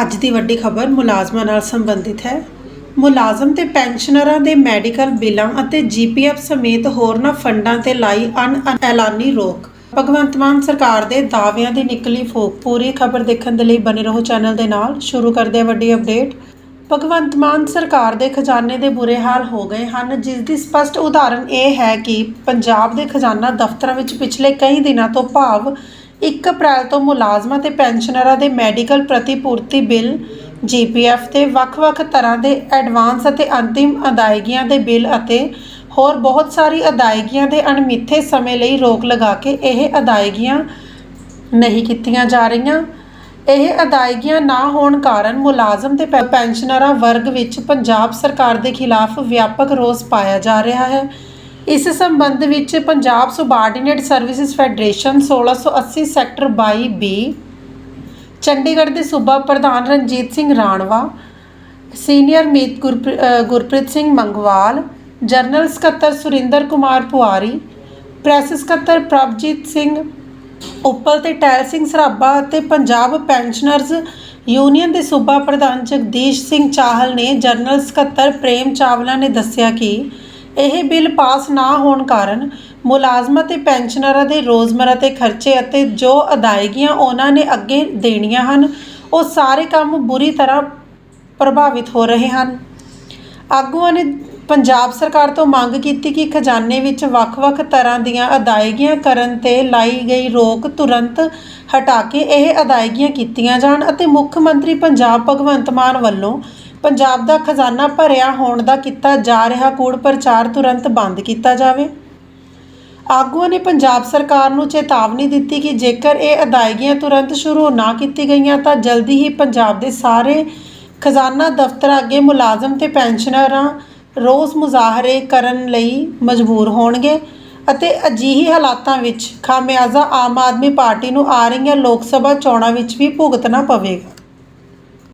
ਅੱਜ ਦੀ ਵੱਡੀ ਖਬਰ ਮੁਲਾਜ਼ਮਾਂ ਨਾਲ ਸੰਬੰਧਿਤ ਹੈ। ਮੁਲਾਜ਼ਮ ਤੇ ਪੈਨਸ਼ਨਰਾਂ ਦੇ ਮੈਡੀਕਲ ਬਿੱਲਾਂ ਅਤੇ ਜੀਪੀਐਫ ਸਮੇਤ ਹੋਰਨਾਂ ਫੰਡਾਂ ਤੇ ਲਾਈ ਅਣ ਐਲਾਨੀ ਰੋਕ। ਭਗਵੰਤ ਮਾਨ ਸਰਕਾਰ ਦੇ ਦਾਅਵਿਆਂ ਦੀ ਨਿਕਲੀ ਫੋਕ ਪੂਰੀ ਖਬਰ ਦੇਖਣ ਦੇ ਲਈ ਬਨੇ ਰਹੋ ਚੈਨਲ ਦੇ ਨਾਲ। ਸ਼ੁਰੂ ਕਰਦੇ ਹਾਂ ਵੱਡੀ ਅਪਡੇਟ। ਭਗਵੰਤ ਮਾਨ ਸਰਕਾਰ ਦੇ ਖਜ਼ਾਨੇ ਦੇ ਬੁਰੇ ਹਾਲ ਹੋ ਗਏ ਹਨ। ਜਿਸ ਦੀ ਸਪਸ਼ਟ ਉਦਾਹਰਨ ਇਹ ਹੈ ਕਿ ਪੰਜਾਬ ਦੇ ਖਜ਼ਾਨਾ ਦਫ਼ਤਰਾਂ ਵਿੱਚ ਪਿਛਲੇ ਕਈ ਦਿਨਾਂ ਤੋਂ ਭਾਵ 1 ਅਪ੍ਰੈਲ ਤੋਂ ਮੁਲਾਜ਼ਮਾਂ ਤੇ ਪੈਨਸ਼ਨਰਾਂ ਦੇ ਮੈਡੀਕਲ ਪ੍ਰਤੀਪੂਰਤੀ ਬਿੱਲ, ਜੀਪੀਐਫ ਤੇ ਵੱਖ-ਵੱਖ ਤਰ੍ਹਾਂ ਦੇ ਐਡਵਾਂਸ ਅਤੇ ਅੰਤਿਮ ਅਦਾਇਗੀਆਂ ਦੇ ਬਿੱਲ ਅਤੇ ਹੋਰ ਬਹੁਤ ਸਾਰੀ ਅਦਾਇਗੀਆਂ ਦੇ ਅਣਮਿੱਥੇ ਸਮੇਂ ਲਈ ਰੋਕ ਲਗਾ ਕੇ ਇਹ ਅਦਾਇਗੀਆਂ ਨਹੀਂ ਕੀਤੀਆਂ ਜਾ ਰਹੀਆਂ। ਇਹ ਅਦਾਇਗੀਆਂ ਨਾ ਹੋਣ ਕਾਰਨ ਮੁਲਾਜ਼ਮ ਤੇ ਪੈ- ਪੈਨਸ਼ਨਰਾਂ ਵਰਗ ਵਿੱਚ ਪੰਜਾਬ ਸਰਕਾਰ ਦੇ ਖਿਲਾਫ ਵਿਆਪਕ ਰੋਸ ਪਾਇਆ ਜਾ ਰਿਹਾ ਹੈ। ਇਸ ਸੰਬੰਧ ਵਿੱਚ Punjab subordinate services federation 1680 sector 22 B Chandigarh ਦੇ ਸੂਬਾ ਪ੍ਰਧਾਨ ਰਣਜੀਤ ਸਿੰਘ ਰਾਣਵਾ, ਸੀਨੀਅਰ ਮੀਤ ਗੁਰਪ੍ਰੀ- ਗੁਰਪ੍ਰੀਤ ਸਿੰਘ ਮੰਗਵਾਲ, ਜਨਰਲ ਸਕੱਤਰ ਸੁਰਿੰਦਰ ਕੁਮਾਰ ਪੁਆਰੀ, ਪ੍ਰੈਸ ਸਕੱਤਰ ਪ੍ਰਭਜੀਤ ਸਿੰਘ, ਉੱਪਲ ਤੇ ਟੈਲ ਸਿੰਘ ਸਰਾਭਾ ਅਤੇ ਪੰਜਾਬ ਪੈਨਸ਼ਨਰਜ਼ ਯੂਨੀਅਨ ਦੇ ਸੂਬਾ ਪ੍ਰਧਾਨ ਜਗਦੀਸ਼ ਸਿੰਘ ਚਾਹਲ ਨੇ ਜਨਰਲ ਸਕੱਤਰ ਪ੍ਰੇਮ ਚਾਵਲਾ ਨੇ ਦੱਸਿਆ ਕਿ ਇਹ ਬਿੱਲ ਪਾਸ ਨਾ ਹੋਣ ਕਾਰਨ ਮੁਲਾਜ਼ਮਾਂ ਤੇ ਪੈਨਸ਼ਨਰਾਂ ਦੇ ਰੋਜ਼ਮਰਰਾ 'ਤੇ ਖਰਚੇ ਅਤੇ ਜੋ ਅਦਾਇਗੀਆਂ ਉਹਨਾਂ ਨੇ ਅੱਗੇ ਦੇਣੀਆਂ ਹਨ, ਉਹ ਸਾਰੇ ਕੰਮ ਬੁਰੀ ਤਰ੍ਹਾਂ ਪ੍ਰਭਾਵਿਤ ਹੋ ਰਹੇ ਹਨ। ਆਗੂਆਂ ਨੇ ਪੰਜਾਬ ਸਰਕਾਰ ਤੋਂ ਮੰਗ ਕੀਤੀ ਕਿ ਖਜ਼ਾਨੇ ਵਿੱਚ ਵੱਖ-ਵੱਖ ਤਰ੍ਹਾਂ ਦੀਆਂ ਅਦਾਇਗੀਆਂ ਕਰਨ ਤੇ ਲਾਈ ਗਈ ਰੋਕ ਤੁਰੰਤ ਹਟਾ ਕੇ ਇਹ ਅਦਾਇਗੀਆਂ ਕੀਤੀਆਂ ਜਾਣ ਅਤੇ ਮੁੱਖ ਮੰਤਰੀ ਪੰਜਾਬ ਭਗਵੰਤ ਮਾਨ ਵੱਲੋਂ ਪੰਜਾਬ ਦਾ ਖਜ਼ਾਨਾ ਭਰਿਆ ਹੋਣ ਦਾ ਕੀਤਾ ਜਾ ਰਿਹਾ ਕੂੜ ਪ੍ਰਚਾਰ ਤੁਰੰਤ ਬੰਦ ਕੀਤਾ ਜਾਵੇ। ਆਗੂਆਂ ਨੇ ਪੰਜਾਬ ਸਰਕਾਰ ਨੂੰ ਚੇਤਾਵਨੀ ਦਿੱਤੀ ਕਿ ਜੇਕਰ ਇਹ ਅਦਾਇਗੀਆਂ ਤੁਰੰਤ ਸ਼ੁਰੂ ਨਾ ਕੀਤੀ ਗਈਆਂ ਤਾਂ ਜਲਦੀ ਹੀ ਪੰਜਾਬ ਦੇ ਸਾਰੇ ਖਜ਼ਾਨਾ ਦਫ਼ਤਰ ਅੱਗੇ ਮੁਲਾਜ਼ਮ ਤੇ ਪੈਨਸ਼ਨਰਾਂ ਰੋਸ ਮੁਜ਼ਾਹਰੇ ਕਰਨ ਲਈ ਮਜਬੂਰ ਹੋਣਗੇ ਅਤੇ ਅਜਿਹੀ ਹਾਲਾਤਾਂ ਵਿੱਚ ਖਾਮਿਆਜ਼ਾ ਆਮ ਆਦਮੀ ਪਾਰਟੀ ਨੂੰ ਆ ਰਹੀਆਂ ਲੋਕ ਸਭਾ ਚੋਣਾਂ ਵਿੱਚ ਵੀ ਭੁਗਤਣਾ ਪਵੇਗਾ।